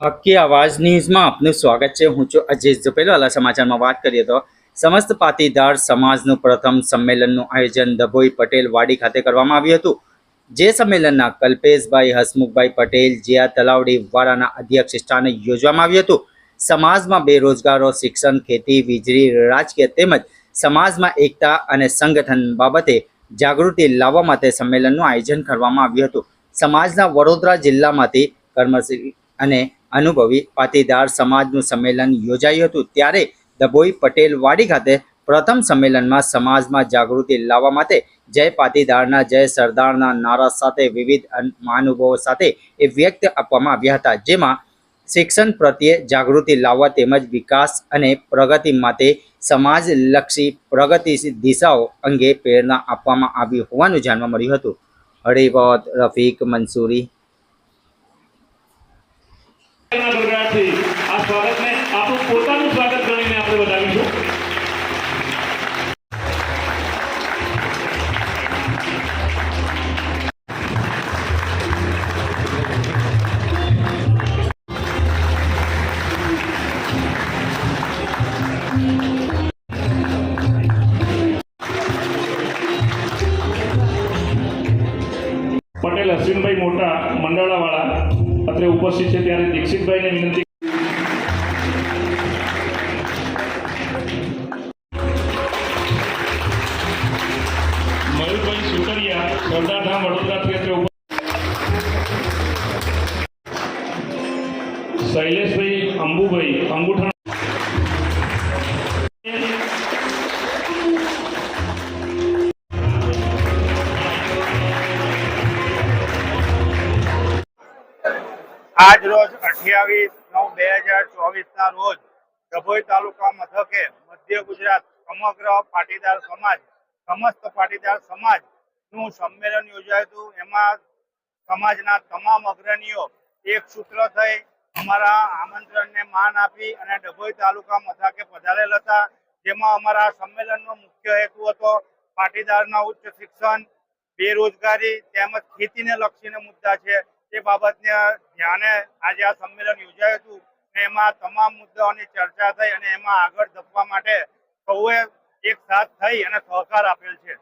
હક્કી આવાજ ન્યૂઝમાં આપનું સ્વાગત છે. હું છું અજય ઝુપેલવાલા સમાચારમાં વાત કરીએ તો સમસ્ત પાટીદાર સમાજનું પ્રથમ સંમેલનનું આયોજન દભોઈ પટેલ વાડી ખાતે કરવામાં આવ્યું હતું. જે સંમેલનના કલ્પેશભાઈ, હસમુખભાઈ પટેલ, જીયા તલાવડી વાળાના અધ્યક્ષ સ્થાને યોજવામાં આવ્યું હતું. સમાજમાં બેરોજગારો, શિક્ષણ, ખેતી, વીજળી, રાજકીય તેમજ સમાજમાં એકતા અને સંગઠન બાબતે જાગૃતિ લાવવા માટે સંમેલનનું આયોજન કરવામાં આવ્યું હતું. સમાજના વડોદરા જિલ્લામાંથી કર્મશ્રી અને અનુભવી પાટીદાર સમાજનું સંમેલન યોજાયું હતું. ત્યારે દભોઈ પટેલવાડી ખાતે પ્રથમ સંમેલનમાં સમાજમાં જાગૃતિ લાવવા માટે જય પાટીદારના, જય સરદારના નારા સાથે વિવિધ મહાનુભાવો સાથે એ વ્યક્ત આપવામાં આવ્યા હતા. જેમાં શિક્ષણ પ્રત્યે જાગૃતિ લાવવા તેમજ વિકાસ અને પ્રગતિ માટે સમાજલક્ષી પ્રગતિ દિશાઓ અંગે પ્રેરણા આપવામાં આવી હોવાનું જાણવા મળ્યું હતું. હરિવત રફીક, મંસૂરી ના ગણગાટથી આ સ્વાગતને આપણું પોતાનું સ્વાગત ગણીને આપણે વધાવીશું પટેલ, અશ્વિનભાઈ મોટા, મંડળાવાળા અત્રે ઉપસ્થિત છે ત્યારે દીક્ષિતભાઈને વિનંતી વડોદરાથી અત્રે ઉપ- શૈલેષભાઈ અંબુભાઈ અંગુઠા આજ રોજ અઠ્યાવીસ નવ બે હજાર ચોવીસ ના રોજ ડભોઈ તાલુકા મથકે મધ્ય ગુજરાત સમગ્ર પાટીદાર સમાજ, સમસ્ત પાટીદાર સમાજ નું સંમેલન યોજાયું એમાં સમાજના તમામ અગ્રણીઓ એક સૂત્ર થઈ અમારા આમંત્રણને માન આપી અને ડભોઈ તાલુકા મથકે પધારેલ હતા. જેમાં અમારા સંમેલનનો મુખ્ય હેતુ હતો પાટીદારના ઉચ્ચ શિક્ષણ, બેરોજગારી તેમજ ખેતીને લક્ષીને મુદ્દા છે. એ બાબતને ધ્યાને આજે આ સંમેલન યોજાયું હતું અને એમાં તમામ મુદ્દાઓની ચર્ચા થઈ અને એમાં આગળ ધપવા માટે સૌએ એક સાથ થઈ અને સહકાર આપેલ છે.